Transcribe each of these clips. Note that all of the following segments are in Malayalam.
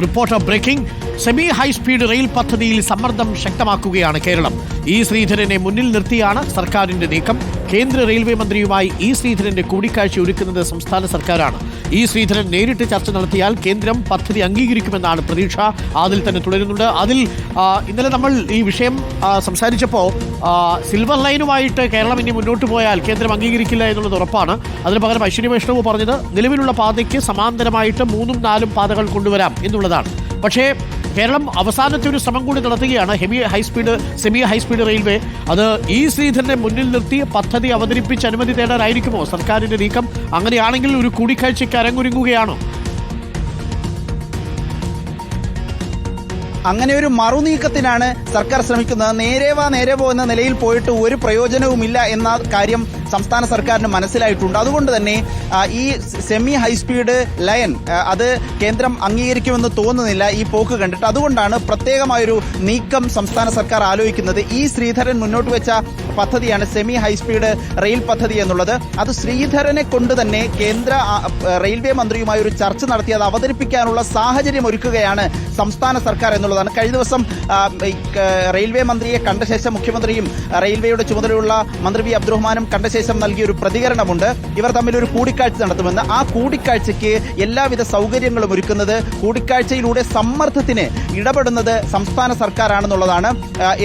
Reporter breaking. Semi high speed rail പദ്ധതിയിൽ സമ്മർദ്ദം ശക്തമാക്കുകയാണ് കേരളം. ഇ ശ്രീധരനെ മുന്നിൽ നിർത്തിയാണ് സർക്കാരിന്റെ നീക്കം. കേന്ദ്ര റെയിൽവേ മന്ത്രിയുമായി ഇ ശ്രീധരന്റെ കൂടിക്കാഴ്ച ഒരുക്കുന്നത് സംസ്ഥാന സർക്കാരാണ്. ഇ ശ്രീധരൻ നേരിട്ട് ചർച്ച നടത്തിയാൽ കേന്ദ്രം പദ്ധതി അംഗീകരിക്കുമെന്നാണ് പ്രതീക്ഷ. അതിൽ തന്നെ തുടരുന്നുണ്ട്. അതിൽ ഇന്നലെ നമ്മൾ ഈ വിഷയം സംസാരിച്ചപ്പോൾ സിൽവർ ലൈനുമായിട്ട് കേരളം ഇനി മുന്നോട്ട് പോയാൽ കേന്ദ്രം അംഗീകരിക്കില്ല എന്നുള്ളത് ഉറപ്പാണ്. അതിന് പകരം അശ്വിനി വൈഷ്ണവ് പറഞ്ഞത് നിലവിലുള്ള പാതയ്ക്ക് സമാന്തരമായിട്ട് മൂന്നും നാലും പാതകൾ കൊണ്ടുവരാം എന്നുള്ളതാണ്. പക്ഷേ കേരളം അവസാനത്തെ ഒരു ശ്രമം കൂടി നടത്തുകയാണ്. Heavy high speed semi high speed railway. അത് ഈ ശ്രീധരനെ മുന്നിൽ നിർത്തി പദ്ധതി അവതരിപ്പിച്ച് അനുമതി തേടാനായിരിക്കുമോ? സർക്കാരിന്റെ നീക്കം അങ്ങനെയാണെങ്കിൽ ഒരു കൂടിക്കാഴ്ചയ്ക്ക് അരങ്ങൊരുങ്ങുകയാണോ? അങ്ങനെ ഒരു മറുനീക്കത്തിനാണ് സർക്കാർ ശ്രമിക്കുന്നത്. നേരെ വാ നേരെ പോ എന്ന നിലയിൽ പോയിട്ട് ഒരു പ്രയോജനവുമില്ല എന്ന കാര്യം സംസ്ഥാന സർക്കാരിന് മനസ്സിലായിട്ടുണ്ട്. അതുകൊണ്ട് തന്നെ ഈ സെമി ഹൈസ്പീഡ് ലയൻ അത് കേന്ദ്രം അംഗീകരിക്കുമെന്ന് തോന്നുന്നില്ല ഈ പോക്ക് കണ്ടിട്ട്. അതുകൊണ്ടാണ് പ്രത്യേകമായൊരു നീക്കം സംസ്ഥാന സർക്കാർ ആലോചിക്കുന്നത്. ഈ ശ്രീധരൻ മുന്നോട്ട് വെച്ച പദ്ധതിയാണ് സെമി ഹൈസ്പീഡ് റെയിൽ പദ്ധതി എന്നുള്ളത്. അത് ശ്രീധരനെ കൊണ്ട് തന്നെ കേന്ദ്ര റെയിൽവേ മന്ത്രിയുമായി ഒരു ചർച്ച നടത്തി. അത് അവതരിപ്പിക്കാനുള്ള സാഹചര്യം ഒരുക്കുകയാണ് സംസ്ഥാന സർക്കാർ എന്നുള്ളതാണ്. കഴിഞ്ഞ ദിവസം റെയിൽവേ മന്ത്രിയെ കണ്ട ശേഷം മുഖ്യമന്ത്രിയും റെയിൽവേയുടെ ചുമതലയുള്ള മന്ത്രി വി അബ്ദുറഹ്മാനും കണ്ട ശേഷം നൽകിയ ഒരു പ്രതികരണമുണ്ട്. ഇവർ തമ്മിൽ ഒരു കൂടിക്കാഴ്ച നടത്തുമെന്ന്. ആ കൂടിക്കാഴ്ചയ്ക്ക് എല്ലാവിധ സൗകര്യങ്ങളും ഒരുക്കുന്നത് കൂടിക്കാഴ്ചയിലൂടെ സമ്മർദ്ദത്തിന് ഇടപെടുന്നത് സംസ്ഥാന സർക്കാരാണെന്നുള്ളതാണ്.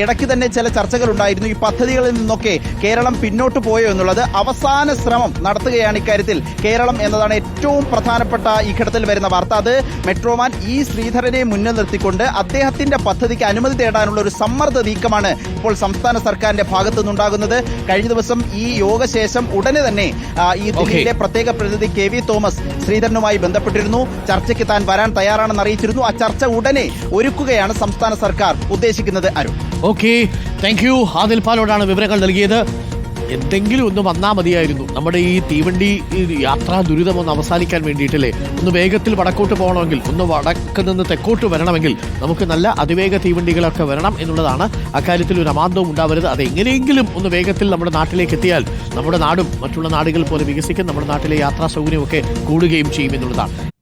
ഇടയ്ക്ക് തന്നെ ചില ചർച്ചകൾ ഉണ്ടായിരുന്നു ഈ പദ്ധതികളിൽ നിന്നൊക്കെ കേരളം പിന്നോട്ട് പോയോ എന്നുള്ളത് അവസാന ശ്രമം നടത്തുകയാണ് ഇക്കാര്യത്തിൽ കേരളം എന്നതാണ് ഏറ്റവും പ്രധാനപ്പെട്ട ഈ ഘട്ടത്തിൽ വരുന്ന വാർത്ത. അത് മെട്രോമാൻ ഇ ശ്രീധരനെ മുന്നിൽ നിർത്തിക്കൊണ്ട് അദ്ദേഹത്തിന്റെ പദ്ധതിക്ക് അനുമതി തേടാനുള്ള ഒരു സമ്മർദ്ദ നീക്കമാണ് ഇപ്പോൾ സംസ്ഥാന സർക്കാരിന്റെ ഭാഗത്തു നിന്നുണ്ടാകുന്നത് കഴിഞ്ഞ ദിവസം ഈ യോഗശേഷം ഉടനെ തന്നെ ഈ ദില്ലിയിലെ പ്രത്യേക പ്രതിനിധി കെ വി തോമസ് ശ്രീധരനുമായി ബന്ധപ്പെട്ടിരുന്നു. ചർച്ചയ്ക്ക് താൻ വരാൻ തയ്യാറാണെന്ന് അറിയിച്ചിരുന്നു. ആ ചർച്ച ഉടനെ ഒരുക്കുകയാണ് സംസ്ഥാന സർക്കാർ ഉദ്ദേശിക്കുന്നത് Arun. Okay thank you Adil പാലോടാണ് വിവരങ്ങൾ നൽകിയത്. എന്തെങ്കിലും ഒന്ന് വന്നാൽ മതിയായിരുന്നു. നമ്മുടെ ഈ തീവണ്ടി യാത്രാ ദുരിതം ഒന്ന് അവസാനിക്കാൻ വേണ്ടിയിട്ടല്ലേ? ഒന്ന് വേഗത്തിൽ വടക്കോട്ട് പോകണമെങ്കിൽ ഒന്ന് വടക്ക് നിന്ന് തെക്കോട്ട് വരണമെങ്കിൽ നമുക്ക് നല്ല അതിവേഗ തീവണ്ടികളൊക്കെ വരണം എന്നുള്ളതാണ് അക്കാര്യത്തിൽ ഒരു അമാന്തവും ഉണ്ടാവരുത്. അത് എങ്ങനെയെങ്കിലും ഒന്ന് വേഗത്തിൽ നമ്മുടെ നാട്ടിലേക്ക് എത്തിയാൽ നമ്മുടെ നാടും മറ്റുള്ള നാടുകൾ പോലെ വികസിക്കും നമ്മുടെ നാട്ടിലെ യാത്രാ സൗകര്യമൊക്കെ കൂടുകയും ചെയ്യും എന്നുള്ളതാണ്.